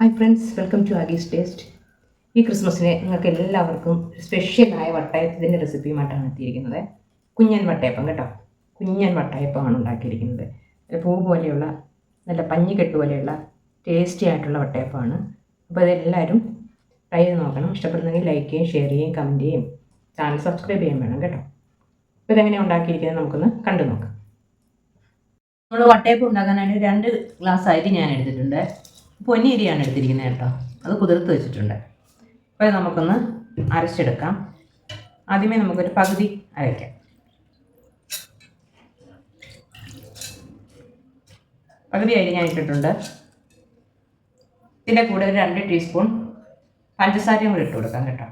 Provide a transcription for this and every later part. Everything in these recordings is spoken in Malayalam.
ഹായ് ഫ്രണ്ട്സ് വെൽക്കം ടു ആഗീസ് ടേസ്റ്റ് ഈ ക്രിസ്മസിന് നിങ്ങൾക്ക് എല്ലാവർക്കും സ്പെഷ്യലായ വട്ടയപ്പത്തിന്റെ റെസിപ്പിയുമായിട്ടാണ് എത്തിയിരിക്കുന്നത്. കുഞ്ഞൻ വട്ടയപ്പം കേട്ടോ. കുഞ്ഞൻ വട്ടയപ്പമാണ് ഉണ്ടാക്കിയിരിക്കുന്നത്. പൂ പോലെയുള്ള നല്ല പഞ്ഞിക്കെട്ട് പോലെയുള്ള ടേസ്റ്റി ആയിട്ടുള്ള വട്ടയപ്പമാണ്. അപ്പോൾ ഇതെല്ലാവരും ട്രൈ ചെയ്ത് നോക്കണം. ഇഷ്ടപ്പെടുന്നെങ്കിൽ ലൈക്ക് ചെയ്യും ഷെയർ ചെയ്യുകയും കമന്റ് ചെയ്യും. ചാനൽ സബ്സ്ക്രൈബ് ചെയ്യാൻ വേണം കേട്ടോ. അപ്പോൾ ഇതെങ്ങനെയാണ് ഉണ്ടാക്കിയിരിക്കുന്നത് നമുക്കൊന്ന് കണ്ടു നോക്കാം. നമ്മൾ വട്ടയപ്പം ഉണ്ടാക്കാനായിട്ട് രണ്ട് ഗ്ലാസ് അരി ഞാൻ എടുത്തിട്ടുണ്ട്. പൊന്നിയരിയാണ് എടുത്തിരിക്കുന്നത് കേട്ടോ. അത് കുതിർത്ത് വെച്ചിട്ടുണ്ട്. അപ്പോൾ നമുക്കൊന്ന് അരച്ചെടുക്കാം. ആദ്യമേ നമുക്കൊരു പകുതി അരയ്ക്കാം. പകുതി അരി ഞാൻ ഇട്ടിട്ടുണ്ട്. ഇതിന്റെ കൂടെ ഒരു രണ്ട് ടീസ്പൂൺ പഞ്ചസാരയും കൂടി ഇട്ട് കൊടുക്കാം കേട്ടോ.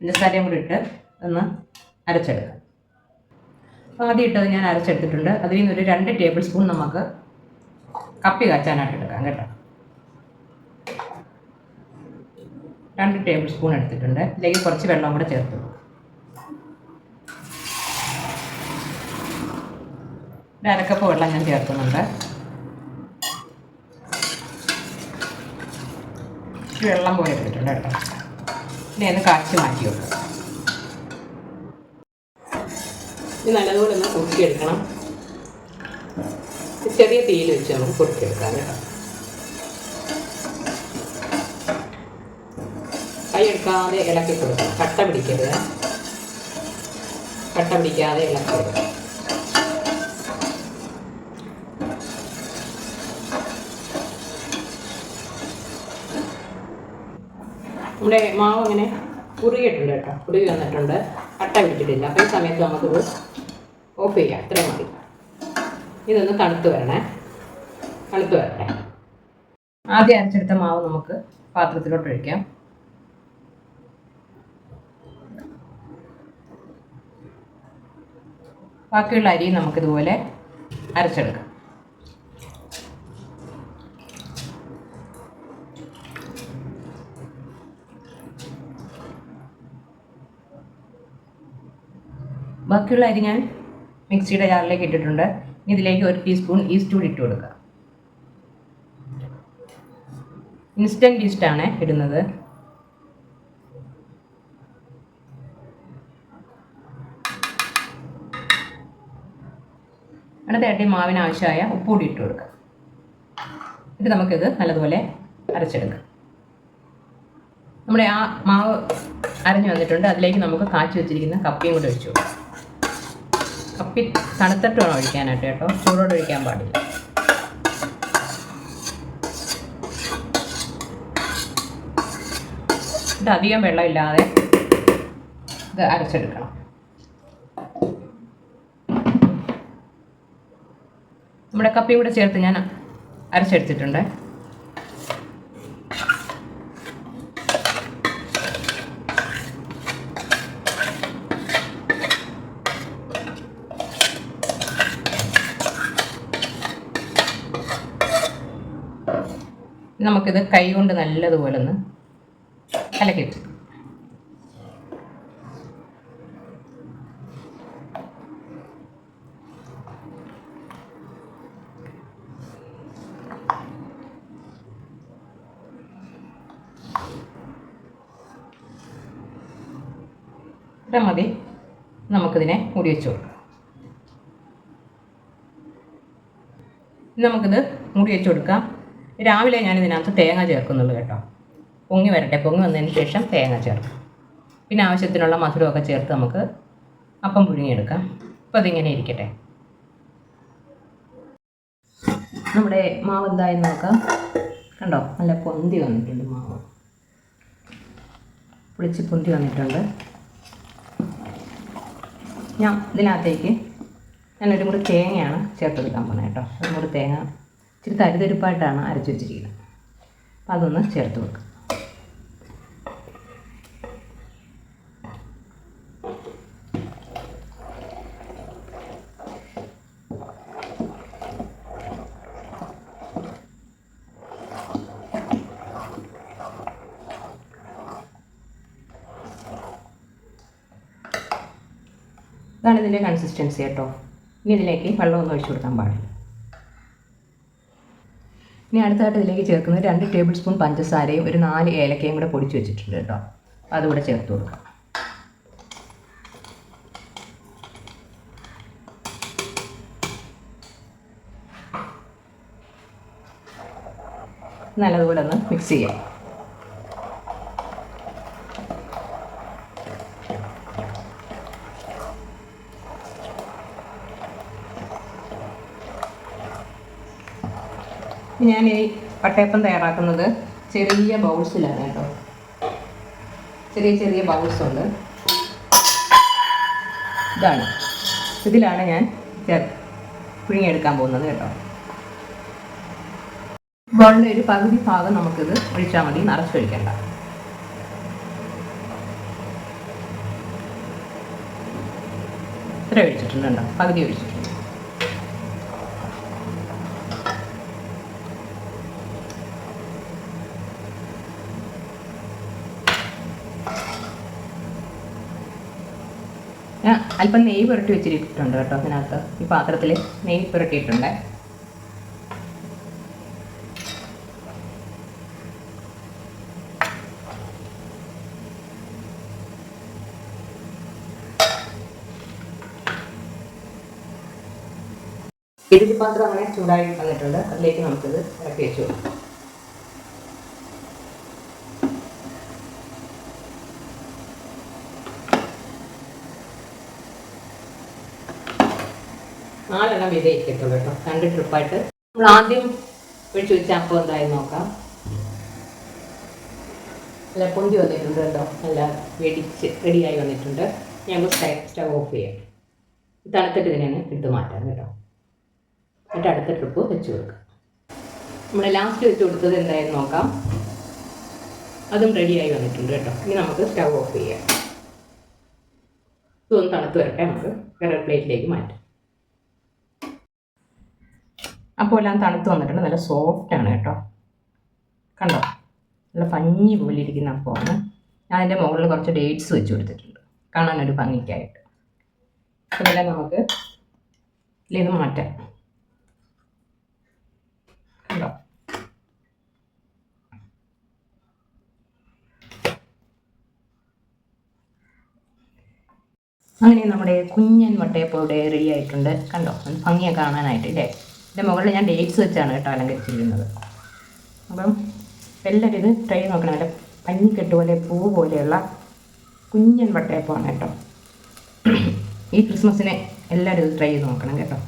പഞ്ചസാരയും കൂടി ഇട്ട് ഒന്ന് അരച്ചെടുക്കാം. അപ്പോൾ ആദ്യം ഇട്ടത് ഞാൻ അരച്ചെടുത്തിട്ടുണ്ട്. അതിൽ നിന്നൊരു രണ്ട് ടേബിൾ സ്പൂൺ നമുക്ക് കപ്പി കാച്ചാനായിട്ട് എടുക്കാം കേട്ടോ. രണ്ട് ടേബിൾ സ്പൂൺ എടുത്തിട്ടുണ്ട്. ഇതിലേക്ക് കുറച്ച് വെള്ളം കൂടെ ചേർത്ത്. ഒരു അരക്കപ്പ് വെള്ളം ഞാൻ ചേർക്കുന്നുണ്ട്. വെള്ളം പോലെ എടുത്തിട്ടുണ്ട് കേട്ടോ. ഇനി ഒന്ന് കാച്ചി മാറ്റി വെക്കാം. ഇത് നല്ലതുപോലെ ഒന്ന് കുറുക്കിയെടുക്കണം ചെറിയ തീയിൽ വെച്ച് നമുക്ക് കുറുക്കിയെടുക്കാം കേട്ടോ. എടുക്കാതെ ഇളക്കി കൊടുക്കണം. കട്ട പിടിക്കരുത്. കട്ട പിടിക്കാതെ ഇളക്കി കൊടുക്കണം. നമ്മുടെ മാവ് അങ്ങനെ കുറുകിയിട്ടുണ്ട് കേട്ടോ. കുറുകി വന്നിട്ടുണ്ട്. കട്ട പിടിച്ചിട്ടില്ല. അപ്പോൾ ഈ സമയത്ത് നമുക്കിത് ഓഫ് ചെയ്യാം. ഇത്രയും മതി. ഇതൊന്ന് തണുത്ത് വരണേ. തണുത്ത് വരട്ടെ. ആദ്യം അരച്ചെടുത്ത മാവ് നമുക്ക് പാത്രത്തിലോട്ട് ഒഴിക്കാം. ബാക്കിയുള്ള അരി നമുക്കിതുപോലെ അരച്ചെടുക്കാം. ബാക്കിയുള്ള അരി ഞാൻ മിക്സിയുടെ ജാറിലേക്ക് ഇട്ടിട്ടുണ്ട്. ഇതിലേക്ക് ഒരു ടീസ്പൂൺ ഈസ്റ്റ് കൂടി ഇട്ട് കൊടുക്കുക ഇൻസ്റ്റന്റ് ഈസ്റ്റാണ് ഇടുന്നത്. അടുത്തായിട്ട് മാവിന് ആവശ്യമായ ഉപ്പ് കൂടി ഇട്ട് കൊടുക്കുക എന്നിട്ട് നമുക്കിത് നല്ലതുപോലെ അരച്ചെടുക്കാം. നമ്മുടെ ആ മാവ് അരഞ്ഞു വന്നിട്ടുണ്ട്. അതിലേക്ക് നമുക്ക് കാച്ചി വെച്ചിരിക്കുന്ന കപ്പിയും കൂടി ഒഴിച്ചു കൊടുക്കാം. കപ്പി തണുത്തിട്ട് വേണം ഒഴിക്കാനായിട്ട് കേട്ടോ. ചൂടോടെ ഒഴിക്കാൻ പാടില്ല. ഇത് അധികം വെള്ളമില്ലാതെ ഇത് അരച്ചെടുക്കണം. നമ്മുടെ കപ്പിയും കൂടെ ചേർത്ത് ഞാൻ അരച്ചെടുത്തിട്ടുണ്ട്. നമുക്കിത് കൈ കൊണ്ട് നല്ലതുപോലെ ഒന്ന് കലക്കിട്ട് ഇത്ര മതി. നമുക്കിതിനെ മൂടി വെച്ച് കൊടുക്കാം. നമുക്കിത് മൂടി വെച്ച് കൊടുക്കാം. രാവിലെ ഞാൻ ഇതിനകത്ത് തേങ്ങ ചേർക്കുന്നുള്ളൂ കേട്ടോ. പൊങ്ങി വരട്ടെ. പൊങ്ങി വന്നതിന് ശേഷം തേങ്ങ ചേർക്കാം. പിന്നെ ആവശ്യത്തിനുള്ള മധുരമൊക്കെ ചേർത്ത് നമുക്ക് അപ്പം പുഴുങ്ങിയെടുക്കാം. അപ്പോൾ അതിങ്ങനെ ഇരിക്കട്ടെ. നമ്മുടെ മാവ് എന്തായെന്ന് നോക്കാം. കണ്ടോ? നല്ല പൊന്തി വന്നിട്ടുണ്ട് പുളിച്ച് പൊന്തി വന്നിട്ടുണ്ട്. ഞാൻ ഇതിനകത്തേക്ക് ഞാനൊരു മുറി തേങ്ങയാണ് ചേർത്തെടുക്കാൻ പോകുന്നത് കേട്ടോ. ഒരു മുറി തേങ്ങ ഇച്ചിരി തരിതരിപ്പായിട്ടാണ് അരച്ച് വെച്ചിരിക്കുന്നത്. അപ്പോൾ അതൊന്ന് ചേർത്ത് വെക്കുക ഇതാണ് ഇതിന്റെ കൺസിസ്റ്റൻസി കേട്ടോ. ഇനി ഇതിലേക്ക് വെള്ളമൊന്നും ഒഴിച്ചു കൊടുക്കാൻ പാടില്ല. ഇനി അടുത്തായിട്ട് ഇതിലേക്ക് ചേർക്കുന്നത് രണ്ട് ടേബിൾ സ്പൂൺ പഞ്ചസാരയും ഒരു നാല് ഏലക്കയും കൂടെ പൊടിച്ച് വെച്ചിട്ടുണ്ട് കേട്ടോ. അതുകൂടെ ചേർത്ത് കൊടുക്കാം. നല്ലതുപോലെ ഒന്ന് മിക്സ് ചെയ്യാം. ഞാൻ ഈ പട്ടയപ്പം തയ്യാറാക്കുന്നത് ചെറിയ ബൗൾസിലാണ് കേട്ടോ. ചെറിയ ചെറിയ ബൗൾസുണ്ട്. ഇതാണ്. ഇതിലാണ് ഞാൻ പുഴുങ്ങിയെടുക്കാൻ പോകുന്നത് കേട്ടോ. ബൗളിന്റെ ഒരു പകുതി ഭാഗം നമുക്കിത് ഒഴിച്ചാൽ മതി. നിറച്ചൊഴിക്കണ്ട ഇത്ര ഒഴിച്ചിട്ടുണ്ട് പകുതി ഒഴിച്ചിട്ടുണ്ട്. ഞാൻ അല്പം നെയ്യ് പുരട്ടി വെച്ചിട്ടുണ്ട് കേട്ടോ അതിനകത്ത്. ഈ പാത്രത്തിൽ നെയ്യ് പുരട്ടിയിട്ടുണ്ട്. ഇഡലി പാത്രം അങ്ങനെ ചൂടായി വന്നിട്ടുണ്ട്. അതിലേക്ക് നമുക്കിത് ഇറക്കി വെച്ചു. കൊടുക്കാം നാലെണ്ണം വീതം ഇരിക്കത്തുള്ളൂ കേട്ടോ. രണ്ട് ട്രിപ്പായിട്ട്. നമ്മൾ ആദ്യം ഒഴിച്ച് വെച്ച അപ്പം എന്തായി നോക്കാം. നല്ല പൊന്തി വന്നിട്ടുണ്ട് കേട്ടോ. നല്ല വെടിച്ച് റെഡിയായി വന്നിട്ടുണ്ട്. ഞാൻ സ്റ്റവ് സ്റ്റവ് ഓഫ് ചെയ്യാം. തണുത്തിട്ട് ഇതിനെയാണ് എടുത്ത് മാറ്റാം കേട്ടോ. എന്നിട്ട് അടുത്ത ട്രിപ്പ് വെച്ച് കൊടുക്കാം. നമ്മൾ ലാസ്റ്റ് വെച്ച് കൊടുത്തത് എന്തായാലും നോക്കാം. അതും റെഡിയായി വന്നിട്ടുണ്ട് കേട്ടോ. ഇനി നമുക്ക് സ്റ്റവ് ഓഫ് ചെയ്യാം. ഇതൊന്ന് തണുത്ത് വരട്ടെ. നമുക്ക് വേറെ പ്ലേറ്റിലേക്ക് മാറ്റാം. അപ്പോൾ എല്ലാം തണുത്ത് വന്നിട്ടുണ്ട്. നല്ല സോഫ്റ്റ് ആണ് കേട്ടോ. കണ്ടോ? നല്ല പഞ്ഞി പോലെ ഇരിക്കുന്ന അപ്പമാണ്. ഞാൻ അതിന്റെ മുകളിൽ കുറച്ച് ഡേറ്റ്സ് വെച്ച് കൊടുത്തിട്ടുണ്ട്. കാണാനൊരു ഭംഗിക്കായിട്ട്. അതെല്ലാം നമുക്ക് ഇത് മാറ്റാം. കണ്ടോ? അങ്ങനെ നമ്മുടെ കുഞ്ഞൻ വട്ടയപ്പം ഇവിടെ റെഡി ആയിട്ടുണ്ട്. കണ്ടോ? ഭംഗിയൊക്കെ കാണാനായിട്ട് ഇല്ലേ? ഇതിന്റെ മുകളിൽ ഞാൻ ഡേറ്റ്സ് വെച്ചാണ് കേട്ടോ അലങ്കരിച്ചിരിക്കുന്നത്. അപ്പം എല്ലാവരും ഇത് ട്രൈ നോക്കണം. നല്ല പഞ്ഞിക്കെട്ട് പോലെ പൂ പോലെയുള്ള കുഞ്ഞൻ വട്ടയപ്പമാണ് കേട്ടോ. ഈ ക്രിസ്മസിനെ എല്ലാവരും ഇത് ട്രൈ ചെയ്ത് നോക്കണം കേട്ടോ.